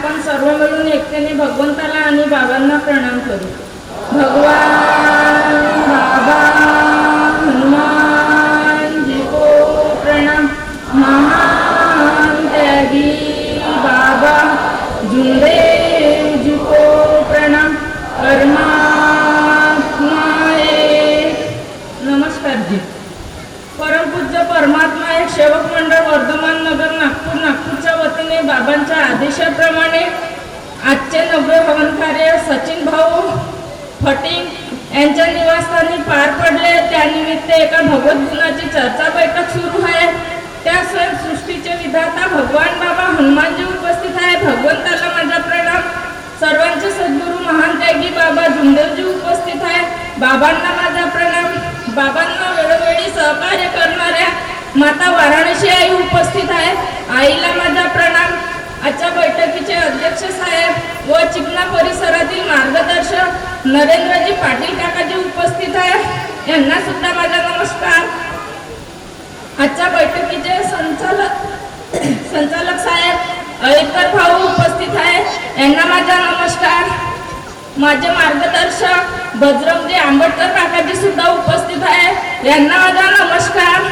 आपण सर्व मिळून एकट्याने भगवंताला आणि बाबांना प्रणाम करू. भगवान आजचे नववे कार्य सचिन भाऊ फटिंग यांच्या निवासस्थानी पार पडले. त्यानिमित्त एका भगवद्गुणाची चर्चा बैठक सुरू आहे. त्या सृष्टीचे विधाता भगवान बाबा हनुमानजी उपस्थित आहे. भगवंताला माझा प्रणाम. सर्वांचे सद्गुरू महान त्यागी बाबा झुंदेवजी उपस्थित आहे. बाबांना माझा प्रणाम. बाबांना वेळोवेळी सहकार्य करणाऱ्या माता वाराणसी आई उपस्थित आहे. आईला माझा प्रणाम. आजच्या बैठकीचे अध्यक्ष साहेब व चिकना परिसरातील मार्गदर्शक नरेंद्रजी पाटील काकाजी उपस्थित आहे यांना सुद्धा माझा नमस्कार. आजच्या बैठकीचे संचालक संचालक साहेब अळीकर भाऊ उपस्थित आहे यांना माझा नमस्कार. माझे मार्गदर्शक बजरंगजी आंबेडकर काकाजी सुद्धा उपस्थित आहे यांना माझा नमस्कार.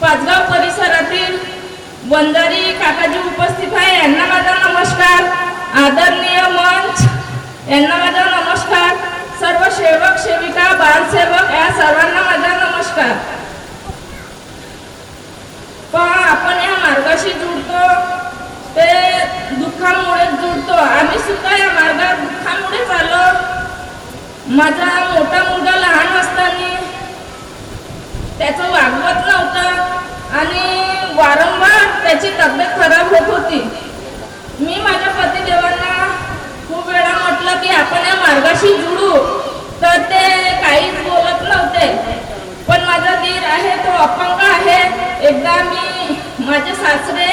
पाचगाव परिसरातील वंजारी काकाजी उपस्थित आहे. यांना माझा नमस्कार. आदरणीय मंच. यांना माझा नमस्कार. सर्व सेवक सेविका बालसेवक या सर्वांना माझा नमस्कार पण आपण या मार्गाशी जुळतो ते दुःखामुळे जुळतो आम्ही सुद्धा या मार्गात दुःखामुळे आलो माझा मोठा मुलगा लहान असताना त्याचं वागवत नव्हतं आणि वारंवार त्याची तब्येत खराब होत होती मी माझ्या पतिदेवांना खूप वेळा म्हटलं की आपण या मार्गाशी जुळू तर ते काहीच बोलत नव्हते पण माझा दीर आहे तो अपंग आहे एकदा मी माझे सासरे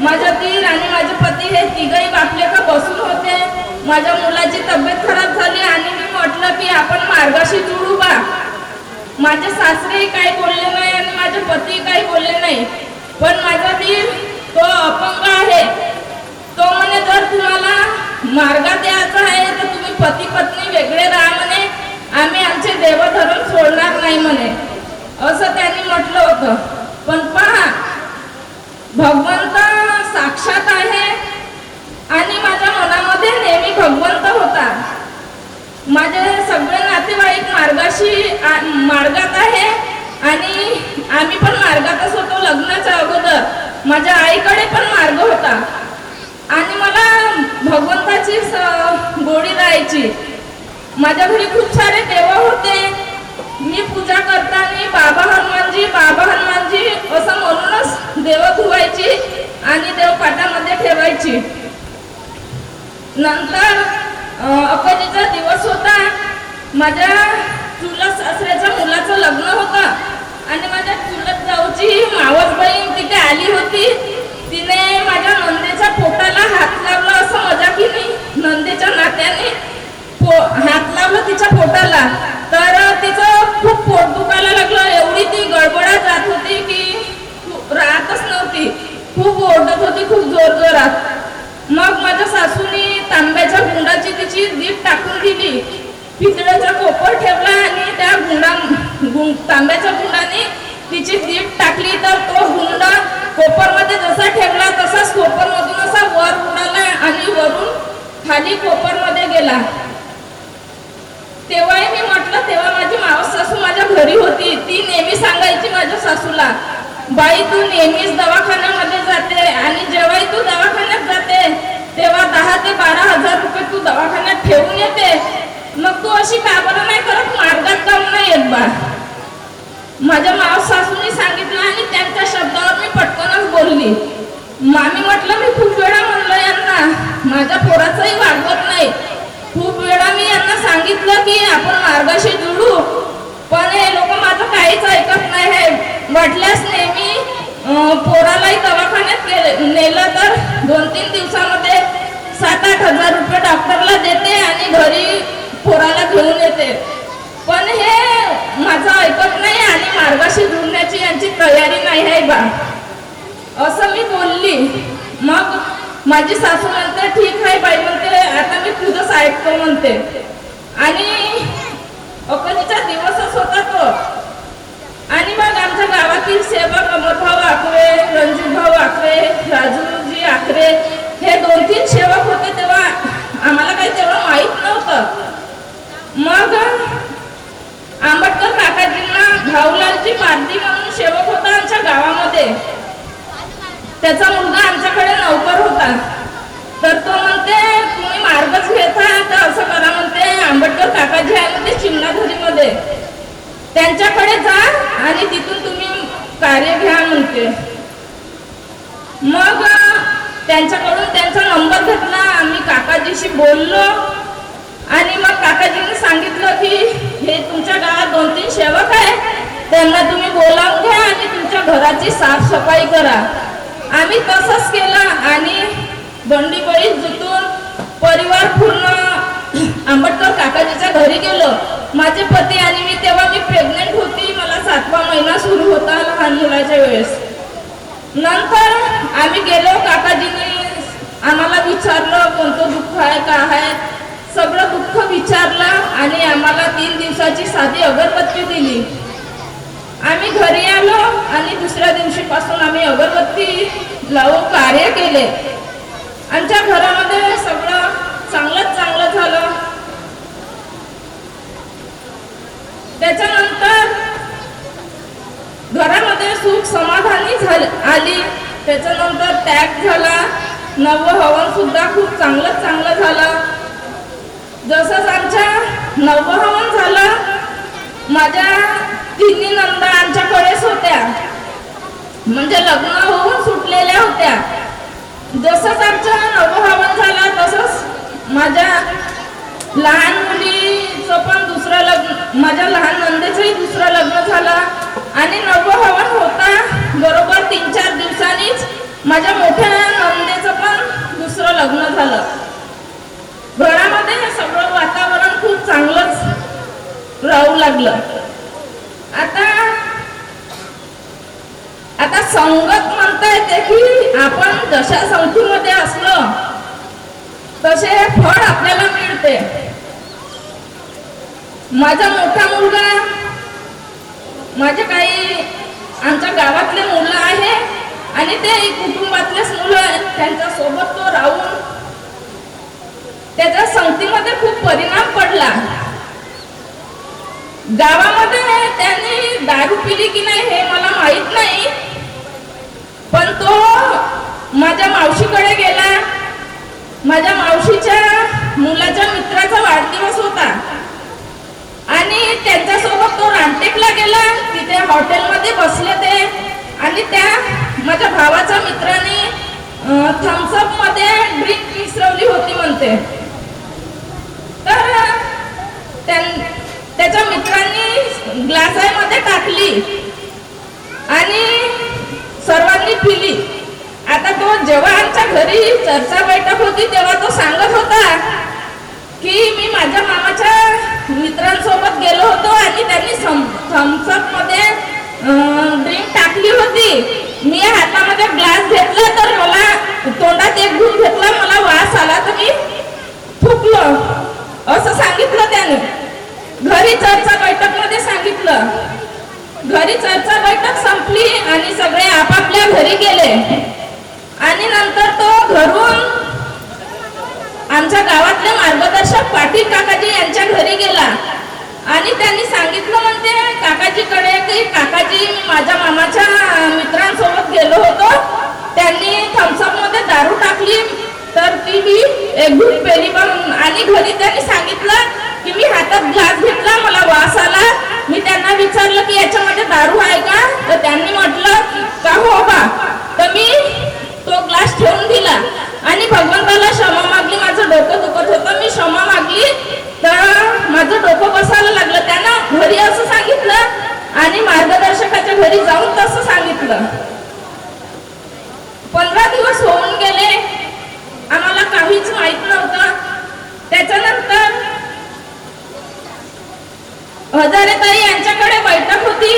माझा दीर आणि माझे पती हे तिघही बापले का बसून होते माझ्या मुलाची तब्येत खराब झाली आणि मी म्हटलं की आपण मार्गाशी जुळू बा माझे सासरे काही बोलले नाही आणि माझे पती काही बोलले नाही. पण माझा दीर तो अपंग आहे. तो म्हणे जर तुम्हाला मार्गात द्यायचा आहे तर तुम्ही पती पत्नी वेगळे राहा म्हणे. आम्ही आमचे देवधर्म सोडणार नाही म्हणे. असं त्यांनी म्हटलं होतं. पण पहा भगवान साक्षात आहे आणि माझ्या मनामध्ये नेहमी भगवंत होता माझे सगळे अशी मार्गात आहे. आणि आम्ही पण मार्गातच होतो लग्नाच्या अगोदर. माझ्या आईकडे पण मार्ग होता. आणि मला भगवंताची गोडी राहायची माझ्या घरी खूप सारे देव होते. मी पूजा करताना बाबा हनुमानजी बाबा हनुमानजी असं म्हणूनच देव धुवायची आणि देव पाटामध्ये ठेवायची. नंतर अकोलीचा दिवस होता. माझ्या लग्न होतं. आणि माझ्या चुलत जाऊची मावस बहीण तिथे आली होती. तिने माझ्या नंदेच्या पोटाला हात लावला असं मजा केली. नंदेच्या नात्याने पो हात लावलं तिच्या पोटाला. तर तिचं खूप पोट दुखायला लागलं. एवढी ती गडबडात जात होती की राहतच नव्हती. खूप ओरडत होती खूप जोर जोरात मग माझ्या सासूनी तांब्याच्या गुंडाची तिची दीप टाकून दिली. पितळ्याचा कोपर ठेवला आणि त्या गुंडा गुं तांब्याच्या गुंडाने तिची दीप टाकली तर तो हुंडा कोपरमध्ये जसा ठेवला तसाच कोपरमधून असा वर उडाला आणि वरून खाली कोपरमध्ये गेला. तेव्हाही मी म्हटलं तेव्हा माझी मावस सासू माझ्या घरी होती. ती नेहमी सांगायची माझ्या सासूला बाई तू नेहमीच दवाखान्यामध्ये जाते आणि जेव्हाही तू दवाखान्यात जाते तेव्हा दहा ते बारा हजार रुपये तू दवाखान्यात ठेवून येते. मग तू अशी का बरं नाही करत मार्गात काम नाही येत बा. माझ्या मावस सासूने सांगितलं आणि त्यांच्या शब्दावर मी पटकनच बोलली. मामी म्हटलं मी खूप वेळा म्हणलं यांना माझ्या पोराचंही वागवत नाही. खूप वेळा मी यांना सांगितलं की आपण मार्गाशी जुळू. पण हे लोक माझं काहीच ऐकत नाही हे वाटल्यास नेहमी पोरालाही दवाखान्यात नेलं तर दोन तीन दिवसामध्ये सात आठ हजार रुपये डॉक्टरला देते आणि घरी पोराला घेऊन येते. पण हे माझं ऐकत मार्गाशी जुळण्याची यांची तयारी नाही आहे बा? असं मी बोलली. मग माझी सासू म्हणते ठीक आहे बाई म्हणते आता मी तुझंच ऐकतो म्हणते. आणि अकलीचा दिवसच होता तो. आणि मग आमच्या गावातील सेवक अमरभाऊ आखरे रणजितभाऊ आखरे राजूजी आखरे हे दोन तीन सेवक होते तेव्हा आम्हाला काही तेवढं माहीत नव्हतं. मग आंबेडकर काकाजींना भाऊलालजी पारधी म्हणून सेवक होता आमच्या गावामध्ये. त्याचा मुलगा आमच्याकडे नौकर होता. तर तो म्हणते तुम्ही मार्गच घेता. तर असं करा म्हणते आंबेडकर काकाजी आहे म्हणते चिमणाधरीमध्ये त्यांच्याकडे जा आणि तिथून तुम्ही कार्य घ्या म्हणते. मग त्यांच्याकडून त्यांचा नंबर घेतला. आम्ही काकाजीशी बोललो. आणि मग काकाजीने सांगितलं की हे तुमच्या गावात दोन त्यांना तुम्ही बोलावून घ्या आणि तुमच्या घराची साफसफाई करा. आम्ही तसंच केलं आणि बंडीबळी जुतून परिवार पूर्ण आंबटकर काकाजीच्या घरी गेलो. माझे पती आणि मी तेव्हा मी प्रेग्नेंट होती. मला सातवा महिना सुरू होता लहान मुलाच्या वेळेस. नंतर आम्ही गेलो काकाजीने आम्हाला विचारलं कोणतं दुःख आहे? का आहे? सगळं दुःख विचारलं आणि आम्हाला तीन दिवसाची साधी अगरबत्ती दिली. घरी आलो आणि दुसऱ्या दिवशीपासून आम्ही अगरबत्ती लावून कार्य केले. आमच्या घरामध्ये सगळं चांगलंच चांगलं झालं. त्याच्यानंतर घरामध्ये सुख समाधानी झाली आली. त्याच्यानंतर टॅग झाला. नवं हवन सुद्धा खूप चांगलं चांगलं झालं. जसंच आमच्या नवं हवन झालं माझ्या तिन्ही नंदा आमच्याकडेच होत्या. म्हणजे लग्न होऊन सुटलेल्या होत्या. जसंच आमचं नवं झाला झालं तसंच माझ्या लहान मुलीचं पण दुसरं लग्न माझ्या लहान नंदेचंही दुसरं लग्न झालं. आणि नवं हवन होता बरोबर तीन चार दिवसांनीच माझ्या मोठ्या नंदेचं पण दुसरं लग्न झालं. घरामध्ये हे सगळं वातावरण खूप चांगलंच राहू लागलं. आता आता संगत म्हणता येते की आपण जशा संस्थेमध्ये असलो तसे फळ आपल्याला मिळते. माझा मोठा मुलगा माझे काही आमच्या गावातले मुलं आहे आणि ते कुटुंबातलेच मुलं आहेत. त्यांच्यासोबत तो राहून त्याच्या संगतीमध्ये खूप परिणाम पडला. गावामध्ये त्यांनी दारू पिली की नाही हे मला माहीत नाही. पण तो माझ्या मावशीकडे गेला माझ्या मावशीच्या मुलाच्या मित्राचा वाढदिवस होता आणि त्यांच्यासोबत तो रामटेकला गेला तिथे हॉटेलमध्ये बसले ते आणि त्या माझ्या भावाच्या मित्राने थम्सअपमध्ये ड्रिंक मिसरवली होती म्हणते तर त्यां- त्याच्या मित्रांनी ग्लासामध्ये टाकली आणि सर्वांनी पिली आता तो जेव्हा आमच्या घरी चर्चा बैठक होती तेव्हा तो सांगत होता की मी माझ्या मामाच्या मित्रांसोबत गेलो होतो आणि त्यांनी थम्सअपमध्ये ड्रिंक टाकली होती मी हातामध्ये ग्लास घेतला तर मला तोंडात एक घून घेतला मला वास आला तर मी फुकलो असं सांगितलं त्याने. घरी चर्चा बैठकमध्ये सांगितलं. घरी चर्चा बैठक संपली आणि सगळे आपापल्या घरी गेले. आणि नंतर तो घरून आमच्या गावातले मार्गदर्शक पाटील काकाजी यांच्या घरी गेला आणि त्यांनी सांगितलं म्हणते काकाजीकडे की काकाजी मी माझ्या मामाच्या मित्रांसोबत गेलो होतो त्यांनी थम्सअपमध्ये दारू टाकली तर ती मी एक घूट पेली पण आणि घरी त्यांनी सांगितलं की मी हातात ग्लास घेतला मला वास आला. मी त्यांना विचारलं की याच्यामध्ये दारू आहे का? तर त्यांनी म्हटलं का हो बा तर मी तो ग्लास ठेवून दिला. आणि भगवंताला क्षमा मागली. माझं डोकं दुखत होतं. मी क्षमा मागली. तर माझं डोकं बसायला लागलं त्यानं घरी असं सांगितलं आणि मार्गदर्शकाच्या घरी जाऊन तसं सांगितलं पंधरा दिवस होऊन गेले आम्हाला काहीच माहीत नव्हतं त्याच्यानंतर हजारेताई यांच्याकडे बैठक होती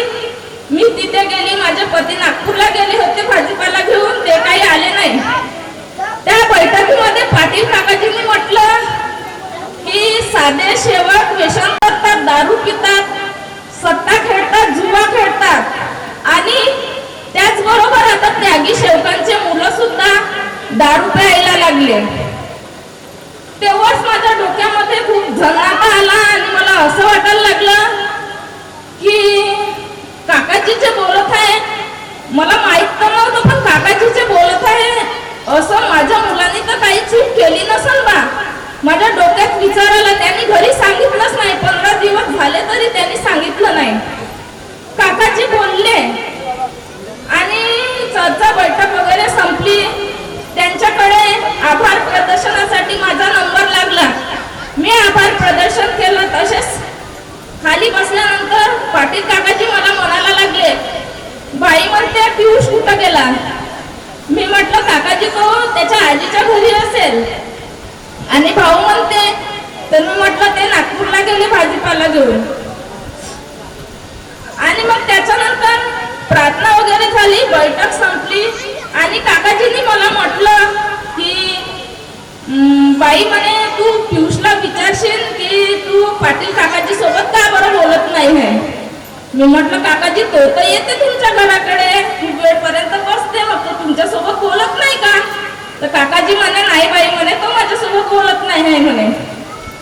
मी तिथे गेली माझे पती नागपूरला गेले होते भाजीपाला घेऊन ते काही आले नाही त्या बैठकीत जागी शेवकांचे मुलं सुद्धा दारू प्यायला लागले. तेव्हाच माझ्या डोक्यामध्ये खूप झनाटा आला आणि मला असं वाटायला लागलं की काकाजी जे बोलत आहे. मला माहीत तर नव्हतं पण काकाजी जे बोलत आहे. असं माझ्या मुलांनी तर काही चूक केली नसेल बा. माझ्या डोक्यात विचार आला त्यांनी घरी सांगितलंच नाही. पंधरा दिवस झाले तरी त्यांनी सांगितलं नाही. काकाजी बोलले आणि चर्चा बैठक वगैरे संपली त्यांच्याकडे आभार प्रदर्शनासाठी माझा नंबर लागला मी आभार प्रदर्शन केलं तसेच खाली बसल्यानंतर पाटील काकाजी मला म्हणायला लागले त्या पियुष कुठं गेला? मी म्हटलं काकाजी तो त्याच्या आजीच्या घरी असेल. आणि भाऊ म्हणते तर मी म्हटलं ते नागपूरला गेले भाजीपाला घेऊन. आणि मग त्याच्यानंतर प्रार्थना वगैरे झाली बैठक संपली. आणि काकाजींनी मला म्हटलं की बाई म्हणे तू पियुषला विचारशील की तू पाटील काकाजी सोबत का बरं बोलत नाही आहे? मी म्हटलं काकाजी तो तर येते तुमच्या घराकडे. खूप वेळपर्यंत बसते मग तुमच्यासोबत बोलत नाही का? तर काकाजी म्हणे नाही बाई म्हणे तो माझ्यासोबत बोलत नाही आहे म्हणे.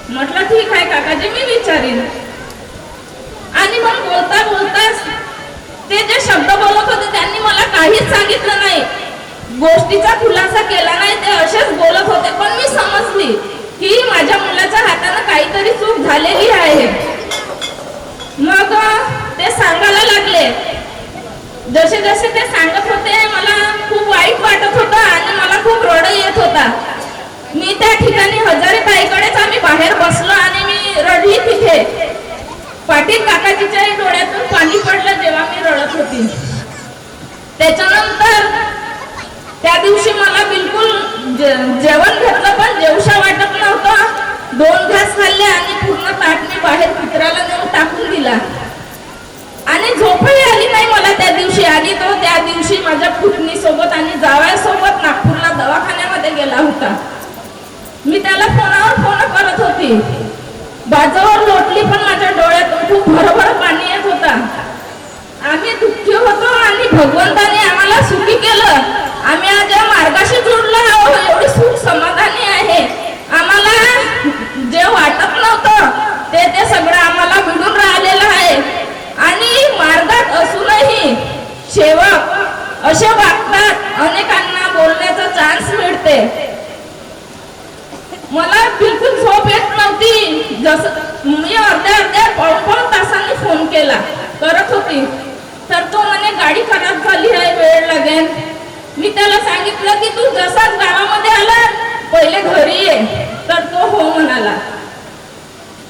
म्हटलं ठीक आहे काकाजी मी विचारीन. आणि मग बोलता बोलताच ते जे शब्द बोलत होते त्यांनी मला काहीच सांगितलं नाही. गोष्टीचा खुलासा केला नाही ते असेच बोलत होते पण मी समजली की माझ्या मुलाच्या हातानं काहीतरी चूक झालेली आहे. मग ते सांगायला लागले. जसे जसे ते सांगत होते मला खूप वाईट वाटत होतं आणि मला खूप रड येत होता. मी त्या ठिकाणी हजारे ताईकडेच आम्ही बाहेर बसलो आणि मी रडली तिथे. पाटील काकाजीच्या डोळ्यातून पाणी पडलं जेव्हा मी रडत होती. त्याच्यानंतर त्या दिवशी मला बिलकुल जे- जेवण घेतलं पण जेवशा वाटत नव्हतं. दोन घास खाल्ले आणि पूर्ण ताट मी बाहेर कुत्र्याला नेऊन टाकून दिला. आणि झोपही आली नाही मला त्या दिवशी. आणि तो त्या दिवशी माझ्या पुतणी सोबत आणि जावयासोबत नागपूरला दवाखान्यामध्ये गेला होता. मी त्याला फोनावर फोन करत होती. बाजावर लोटली पण माझ्या डोळ्यात खूप भरभर पाणी येत होता. आम्ही दुःखी होतो आणि भगवंताने आम्हाला सुखी केलं. आम्ही आज या मार्गाशी जोडलो आहोत. एवढी सुख समाधानी आहे. आम्हाला जे वाटत नव्हतं ते ते सगळं आम्हाला मिळून राहिलेलं आहे आणि मार्गात असूनही सेवक असे वागतात अनेकांना बोलण्याचा चान्स मिळते मला बिलकुल झोप येत नव्हती जसं मी अर्ध्या अर्ध्या पाऊण पाऊण तासांनी फोन केला. करत होती. तर तो म्हणे गाडी खराब झाली आहे वेळ लागेल. मी त्याला सांगितलं की तू जसाच गावामध्ये आला पहिले घरी ये. तर तो हो म्हणाला.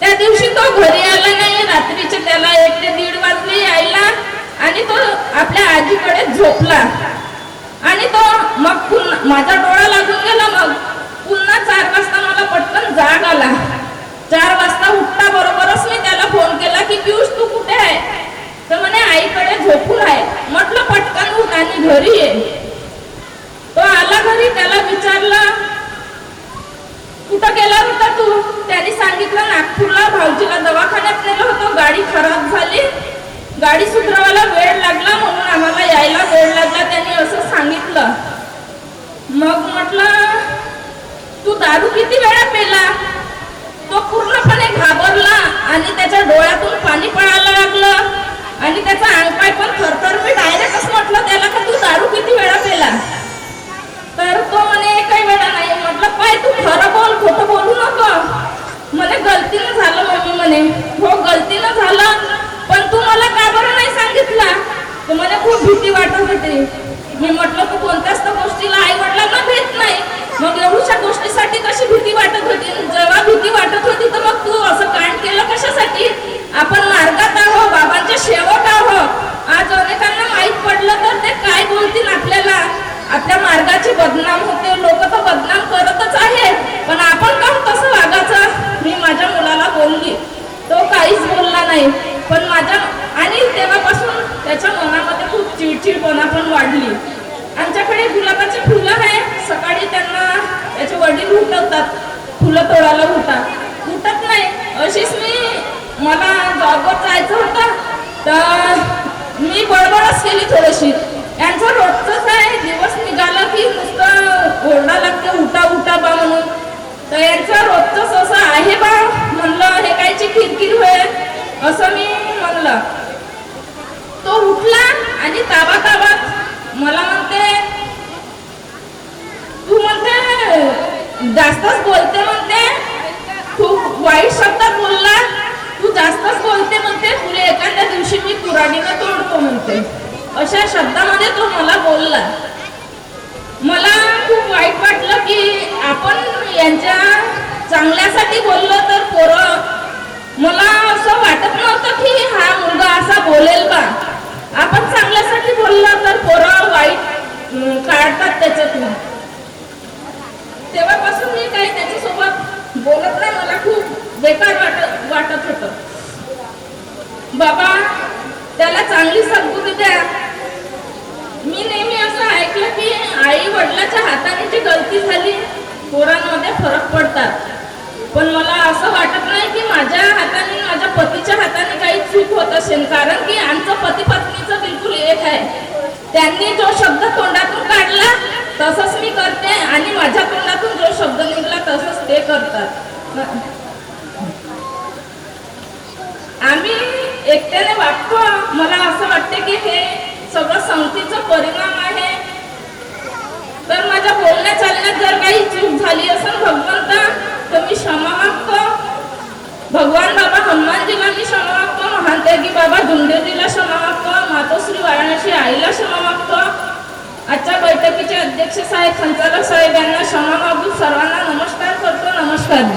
त्या दिवशी तो घरी आला नाही. रात्रीचे त्याला एक ते दीड वाजले यायला आणि तो आपल्या आजीकडे झोपला. आणि तो मग पुन्हा माझा डोळा लागून गेला मग. पुन्हा चार वाजता मला पटकन जाग आला. चार वाजता उठता बरोबरच मी त्याला फोन केला की पियुष तू कुठे आहे? तर म्हणे आईकडे झोपून आहे. म्हटलं पटकन उठ आणि घरी ये. तो आला घरी त्याला विचारलं कुठं गेला होता तू? त्याने सांगितलं नागपूरला भाऊजीला दवाखान्यात नेलं होतं. गाडी खराब झाली. गाडी सुधरवायला वेळ लागला म्हणून आम्हाला यायला वेळ लागला त्यांनी असं सांगितलं. मग म्हटलं तू दारू किती वेळा पेला? आणि त्याच्या डोळ्यातून पाणी पडायला लागलं. आणि त्याचा अंगपाय पण थरथर. मी डायरेक्टच म्हटलं त्याला का तू दारू किती वेळा पेला? तर तो म्हणे काही वेळा नाही. म्हटलं पाय तू खरं बोल खोटं बोलू नको. म्हणे गलतीनं झालं मम्मी म्हणे. हो गलतीनं झालं पण तू मला का बरं नाही सांगितलं? तर म्हणे खूप भीती वाटत होती. मी म्हटलं तू कोणत्याच तर गोष्टीला आई वडिलांना भेट नाही मग एवढ्या गोष्टीसाठी कशी भीती वाटत होती जेव्हा भीती वाटत होती तर मग तू असं कांड केलं कशासाठी आपण मार्गात आहो बाबांचे सेवक आहो आज अनेकांना माहीत पडलं तर ते काय बोलतील आपल्याला आपल्या मार्गाची बदनाम होते लोक तर बदनाम करतच आहे पण आपण का कसं वागायचं मी माझ्या मुलाला बोलली तो काहीच बोलला नाही पण माझ्या आणि तेव्हापासून त्याच्या मनामध्ये खूप चिडचिडपणा पण वाढली आमच्याकडे गुलाबाची फुलं आहे सकाळी त्यांना त्याचे उठवतात फुलं तोडायला उठतात उठत नाही. अशीच मी मला जॉबवर जायचं होतं. तर मी बडबडच केली थोडीशी. यांचं रोजच आहे. दिवस निघाला की नुसतं ओरडा लागते उठा उठा बा म्हणून. तर यांचं रोजच असं आहे बा. म्हणलं हे कायची किरकिर होईल असं मी म्हणलं. तो उठला आणि ताबा ताबात मला म्हणते तू म्हणते जास्तच बोलते म्हणते. खूप वाईट शब्दात बोलला तू जास्तच बोलते म्हणते. तुला एखाद्या दिवशी मी कुराडीने तोडतो म्हणते. अशा शब्दामध्ये तो मला बोलला. मला खूप वाईट वाटलं की आपण यांच्या चांगल्यासाठी बोललो तर पोरं मला असं वाटत नव्हतं की हा मुलगा असा बोलेल का? आपण चांगल्यासाठी बोलला तर पोरं वाईट काढतात त्याच्यातून तेव्हापासून मी काही त्याच्यासोबत बोलत नाही मला खूप बेकार वाटत वाटत होतं. बाबा त्याला चांगली सद्बुद्धी द्या. मी नेहमी असं ऐकलं की आई वडिलाच्या हाताने जी गलती झाली पोरांमध्ये फरक पडतात. पण मला असं वाटत नाही की माझ्या हाताने माझ्या पतीच्या हाताने काही चूक होत असेल कारण की आमचं पती पत्नीचं बिलकुल एक आहे. त्यांनी जो शब्द तोंडातून काढला तसंच मी करते आणि माझ्या तोंडातून जो शब्द निघला तसं करतात. आम्ही एकट्याने वाटतो. मला असं वाटते की हे सगळं संगतीचा परिणाम आहे. तर माझ्या बोलण्या चालण्यात जर काही चूक झाली असेल भगवंता तर मी क्षमा मागतो. भगवान बाबा हनुमानजीला मी क्षमा मागतो. महानत्यागी बाबा धुंदेजीला क्षमा मागतो. मातोश्री वाराणसी आईला क्षमा मागतो. आजच्या बैठकीचे अध्यक्ष साहेब संचालक साहेब यांना क्षमा मागून सर्वांना नमस्कार para nós, Padre.